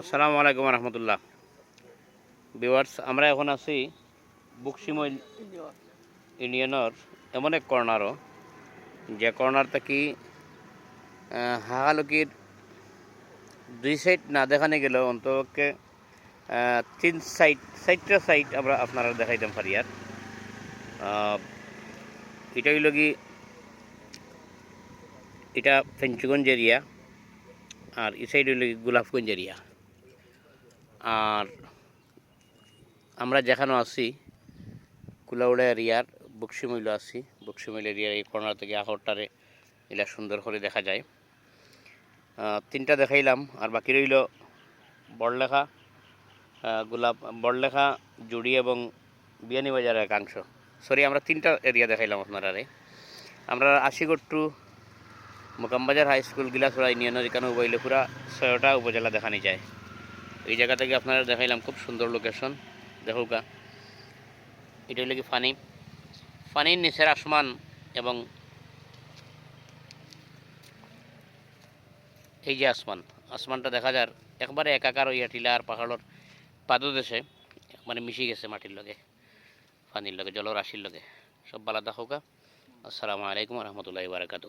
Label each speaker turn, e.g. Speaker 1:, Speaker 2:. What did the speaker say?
Speaker 1: আসসালামু আলাইকুম রহমতুল্লাহ ভিওয়ার্স আমরা এখন আছি বুকসিমইল ইউনিয়নের এমন এক কর্নারও যে কর্নার থেকে হাহালুকির দুই সাইড না দেখানে গেলেও অন্তপক্ষে তিন সাইড সাইডটা সাইড আমরা আপনারা দেখাইতাম পারি আর এটা হইল কি, এটা ফেঞ্চুগঞ্জ এরিয়া, আর এই সাইড হইল কি গোলাপগঞ্জ এরিয়া। আর আমরা যেখানে আছি, কুলাউড়া এরিয়ার বক্সিমৈল আছি। বক্সিমৈল এরিয়ার এই কর্নার থেকে আহরটারে এলা সুন্দর করে দেখা যায়। তিনটা দেখাইলাম, আর বাকি রইল বড়লেখা গোলাপ, বড়লেখা, জুড়ি এবং বিয়ানীবাজারের একাংশ। সরি আমরা তিনটা এরিয়া দেখাইলাম আপনারারে। আমরা Ashigarh to Mokambazar high school Gilasara ইউনিয়নের এখানে উবাইলে পুরা ছয়টা উপজেলা দেখানি যায়। এই জায়গা থেকে আপনারা দেখাইলাম খুব সুন্দর লোকেশন দেখুকা এটা হলো কি ফানি। ফানির নিচের আসমান এবং এই যে আসমান। আসমানটা দেখা যার একবারে একাকার ওই টিলা আর পাহাড়ের পাদদেশে। মানে মিশি গেছে মাটির লগে পানির লগে, জলরাশির লগে। সব বালা দেখোকা আসসালামু আলাইকুম রহমতুল্লাহ বারাকাতু